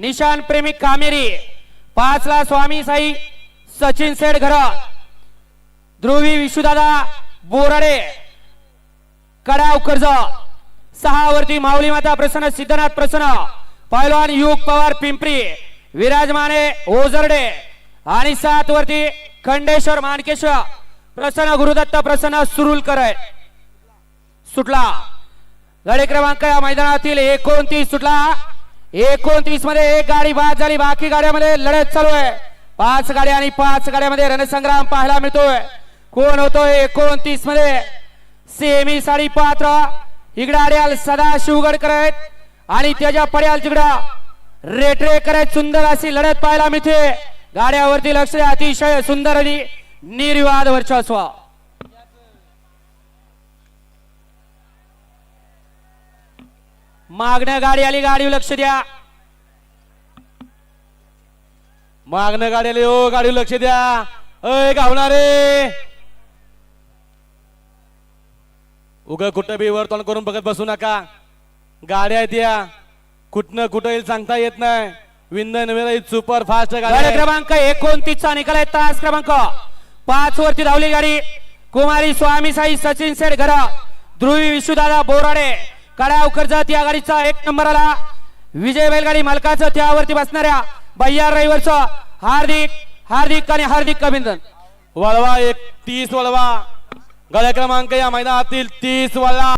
निशान प्रेमी कामेरी पाचला स्वामी साई सचिन सेठ घर ध्रुवी विशुदादा बोराडे कडाव कर्ज सहावरती माऊली माता प्रसन्न सिद्धनाथ प्रसन्न पैलवान युग पवार पिंपरी विराजमाने ओझरडे आणि सात वरती खंडेश्वर मानकेश्वर प्रसन्न गुरुदत्त प्रसन्न सुरुलकर सुटला. लढे क्रमांक या मैदानातील एकोणतीस सुटला. एकोणतीसमध्ये एक गाडी बाद झाली. बाकी गाड्यामध्ये लढत चालू आहे. पाच गाड्या आणि पाच गाड्यामध्ये रणसंग्राम पाहायला मिळतोय. कोण होतोय एकोणतीसमध्ये सेमी साडी पात्र. इकडे आड्याल सदा शिवगडकर आहेत. आणि त्याच्या पड्याल तिकडं रेटरेकर आहेत सुंदर अशी लढत पाहायला मिळते. गाड्यावरती लक्ष अतिशय सुंदर आणि निर्विवाद वर्चस्व. मागण्या गाडी आली गाडी लक्ष द्या. मागणं गाडी ओ गाडी लक्ष द्या. अय गावणारे उग कुठं बी वर्तन करून बघत बसू नका. गाड्या आहेत या कुठनं कुठं येईल सांगता येत नाही. विंदन वेळ सुपर फास्ट गाडी. क्रमांक एकोणतीस चा निकाल तास क्रमांक. पाच वरती धावली गाडी. कुमारी स्वामी साई सचिन सेठ घर ध्रुवी विशुदादा बोराडे. कडाव कर्जत या गाडीचा एक नंबर आला. विजय बैलगाडी मालकाचं त्यावरती बसणाऱ्या बय्यार रविवारचं हार्दिक हार्दिक आणि हार्दिक अभिनंदन. वळवा एक तीस वळवा. गळ्या क्रमांक या मैदानातील तीस वळवा